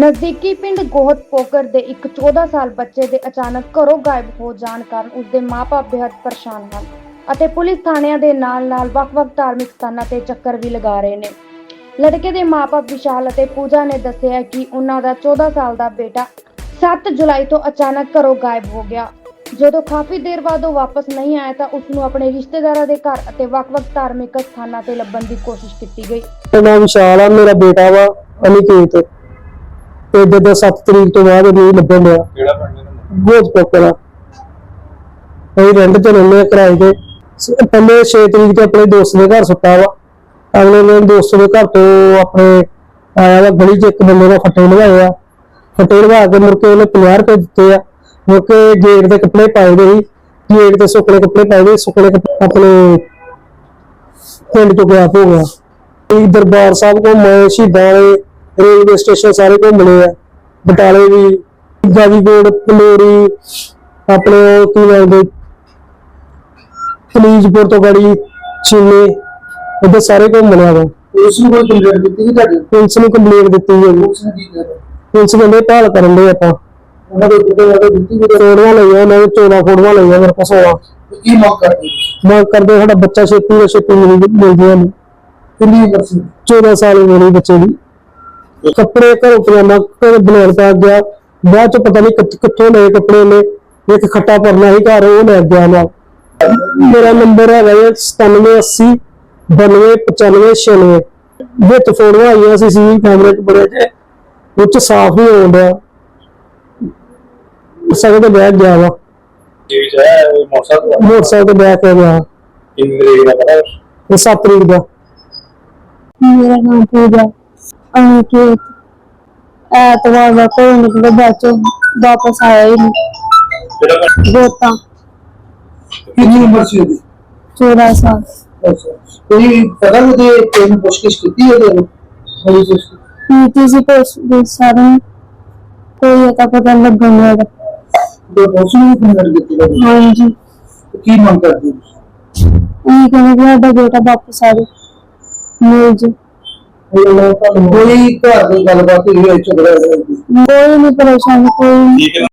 ਨਜ਼ਦੀਕੀ ਪਿੰਡ ਗੋਹਤ ਪੋਕਰ ਦੇ ਇੱਕ 14 ਸਾਲ ਬੱਚੇ ਦੇ ਅਚਾਨਕ ਘਰੋਂ ਗਾਇਬ ਹੋ ਜਾਣ ਕਾਰਨ ਉਸ ਦੇ ਮਾਪੇ ਬੇहद ਪਰੇਸ਼ਾਨ ਹਨ ਅਤੇ ਪੁਲਿਸ ਥਾਣਿਆਂ ਦੇ ਨਾਲ-ਨਾਲ ਵੱਖ-ਵੱਖ ਧਾਰਮਿਕ ਸਥਾਨਾਂ ਤੇ ਚੱਕਰ ਵੀ ਲਗਾ ਰਹੇ ਨੇ। ਲੜਕੇ ਦੇ ਮਾਪੇ ਵਿਸ਼ਾਲ ਅਤੇ ਪੂਜਾ ਨੇ ਦੱਸਿਆ ਕਿ ਉਹਨਾਂ ਦਾ 14 ਸਾਲ ਦਾ ਬੇਟਾ 7 ਜੁਲਾਈ ਤੋਂ ਅਚਾਨਕ ਘਰੋਂ ਗਾਇਬ ਹੋ ਗਿਆ। ਜਦੋਂ ਕਾਫੀ ਦੇਰ ਬਾਅਦ ਉਹ ਵਾਪਸ ਨਹੀਂ ਆਇਆ ਤਾਂ ਉਸ ਨੂੰ ਆਪਣੇ ਰਿਸ਼ਤੇਦਾਰਾਂ ਦੇ ਘਰ ਅਤੇ ਵੱਖ-ਵੱਖ ਧਾਰਮਿਕ ਸਥਾਨਾਂ ਤੇ ਲੱਭਣ ਦੀ ਕੋਸ਼ਿਸ਼ ਕੀਤੀ ਗਈ। ਮੇਰਾ ਨਾਮ ਵਿਸ਼ਾਲ ਆ, ਮੇਰਾ ਬੇਟਾ ਵਾ ਅਨਿਕੇਤ। ਤੇ ਜਦੋਂ 7 ਤਰੀਕ ਤੋਂ ਬਾਅਦ ਨਹੀਂ ਲੱਭਣ ਡਿਆ। ਕਿਹੜਾ ਪਿੰਡ ਨੇ ਗੋਜ ਪੋਕਰਾ ਅਸੀਂ ਰੈਂਟ ਤੇ ਆ ਕਿਰਾਏ ਤੇ। ਸ- ਪਹਿਲੇ 6 ਤਰੀਕ ਤੇ ਆਪਣੇ ਦੋਸਤ ਦੇ ਘਰ ਸੁੱਤਾ ਵਾ। ਅਗਲੇ ਦਿਨ ਦੋਸਤ ਦੇ ਘਰ ਤੋਂ ਆਪਣੇ ਆਇਆ ਵਾ ਗਲੀ 'ਚ ਇੱਕ ਬੰਦੇ ਨੇ ਫੱਟੇ ਲਵਾਏ ਆ। ਫੱਟੇ ਲਵਾ ਕੇ ਮੁੜ ਕੇ ਉਹਨੇ 50 ਰੁਪਏ ਦਿੱਤੇ ਆ। ਮੁੜ ਕੇ ਗੇਟ ਦੇ ਕੱਪੜੇ ਪਾਏ ਦੇ ਸੀ। ਗੇਟ ਤੇ ਸੁੱਕਣੇ ਕੱਪੜੇ ਪਾਏ ਦੇ ਸੁੱਕਣੇ ਕੱਪੜੇ ਆਪਣੇ ਪਿੰਡ ਤੋਂ ਗਿਆ ਹੋ ਗਿਆ ਇਹ ਦਰਬਾਰ ਸਾਹਿਬ ਘੁੰਮੇ ਸ਼ਹੀਦਾਂ ਵਾਲੇ ਰੇਲਵੇ ਸਟੇਸ਼ਨ ਸਾਰੇ ਘੁੰਮਣੇ ਆ। ਬਟਾਲੇ ਵੀ ਗਾਜੀਕੋਟ ਪਲੋਰੀ ਆਪਣੇ ਕੀ ਕਹਿੰਦੇ ਕਲੀਜਪੁਰ ਤੋਂ ਗੜੀ ਚੀਨੇ ਇੱਧਰ ਸਾਰੇ ਘੁੰਮਣੇ ਆ ਵਾ ਉਸ ਨੂੰ ਕੋਈ ਕੰਪਲੇਂਟ ਦਿੱਤੀ ਕਿ ਤੁਹਾਡੇ? ਪੁਲਿਸ ਨੂੰ ਕੰਪਲੇਂਟ ਦਿੱਤੀ ਹੈ ਜੀ। ਉਸ ਨੇ ਕੀ ਕੀਤਾ ਪੁਲਿਸ ਕਹਿੰਦੇ ਭਾਲ ਕਰਨ ਦੇ ਆਪਾਂ। ਉਹਨਾਂ ਦੇ ਕਿਤੇ ਵਾਲੇ ਦਿੱਤੀ ਕਿ ਫੋਟੋਆਂ ਲਈਆਂ ਉਹਨਾਂ ਦੇ 14 ਫੋਟੋਆਂ ਲਈਆਂ ਮੇਰੇ ਕੋਲ 16 ਕੀ ਮੰਗ ਕਰਦੇ ਮੰਗ ਕਰਦੇ ਸਾਡਾ ਬੱਚਾ ਛੇਤੀ ਤੋਂ ਛੇਤੀ ਮਿਲ ਮਿਲਦੀਆਂ ਨੇ ਕਿੰਨੀ ਉਮਰ ਸੀ? 14 ਸਾਲ ਦੀ ਮੇਰੀ ਬੱਚੇ ਦੀ। ਕੱਪੜੇ ਘਰੋਂ ਪਜਾਮਾ ਘਰ ਬਣਾਉਣ ਪਾ ਗਿਆ। ਬਾਅਦ ਚ ਪਤਾ ਨਹੀਂ ਕਿੱਥ- ਲਏ ਕੱਪੜੇ ਨੇ ਇੱਕ ਖੱਟਾ ਪਰਨਾ ਸੀ ਘਰ ਉਹ ਲੈ ਗਿਆ ਨਾਲ ਮੇਰਾ ਨੰਬਰ ਹੈਗਾ ਹੈ 9780 929596 ਵਿੱਚ ਫੋਟੋਆਂ ਆਈਆਂ ਸੀ ਸੀ ਕੈਮਰੇ 'ਚ ਬੜੇ ਚ ਉਹ 'ਚ ਸਾਫ਼ ਹੀ ਹੋਣ ਡਿਆ। ਸਗੋਂ ਤੇ ਬੈਠ ਗਿਆ ਵਾ। ਜੀ ਹੈ? ਮੋਟਰਸਾਈਕਲ ਤੇ ਬੈਠ ਕੇ ਗਿਆ। ਕਿੰਨੀ ਤਰੀਕ ਦਾ ਪਤਾ? ਇਹ 7 ਤਰੀਕ ਦਾ। ਮੇਰਾ ਨਾਮ ਪੂਜਾ। ਅਨਿਕੇਤ ਐਤਵਾਰ ਦਾ ਕੋਈ ਨਿਕਲੇ ਬਾਅਦ ਚੋਂ ਵਾਪਸ ਆਇਆ ਹੀ ਨਹੀਂ ਕਿਹੜਾ ਪਿੰਡ? ਗੋਤਾ। ਕਿੰਨੀ ਉਮਰ ਸੀ ਉਹਦੀ? 14 ਸਾਲ। ਅੱਛਾ ਕੋਈ ਪਤਾ ਨਹੀਂ ਤੇ ਕੋਈ ਪੁੱਛਗਿੱਛ ਕੀਤੀ ਉਹਦੇ ਨੂੰ ਕੋਈ ਕੁਛ ਨੀਤੀ ਸੀ ਪੁਲਿਸ ਦੇ ਸਾਰੇ ਕੋਈ ਅਤਾ ਪਤਾ ਨੀ ਲੱਗਣ ਨਹੀਂ ਕੋਈ ਪੁਲਿਸ ਨੂੰ ਕੰਪਲੇਂਟ ਦਿੱਤੀ ਉਹਦੀ? ਹਾਂਜੀ। ਕੀ ਮੰਗ ਕਰਦੇ ਹੋ? ਇਹ ਕਹਿੰਦੇ ਕਿ ਸਾਡਾ ਬੇਟਾ ਵਾਪਸ ਆ ਜਾਵੇ। ਮਿਲ ਜੇ ਕੋਈ ਘਰ ਦੀ ਗੱਲਬਾਤ ਹੋਈ ਹੈ ਝਗੜਾ ਹੋਇਆ ਕੋਈ ਨਹੀਂ ਪਰੇਸ਼ਾਨ ਕੋਈ ਨੀ। ਠੀਕ ਹੈ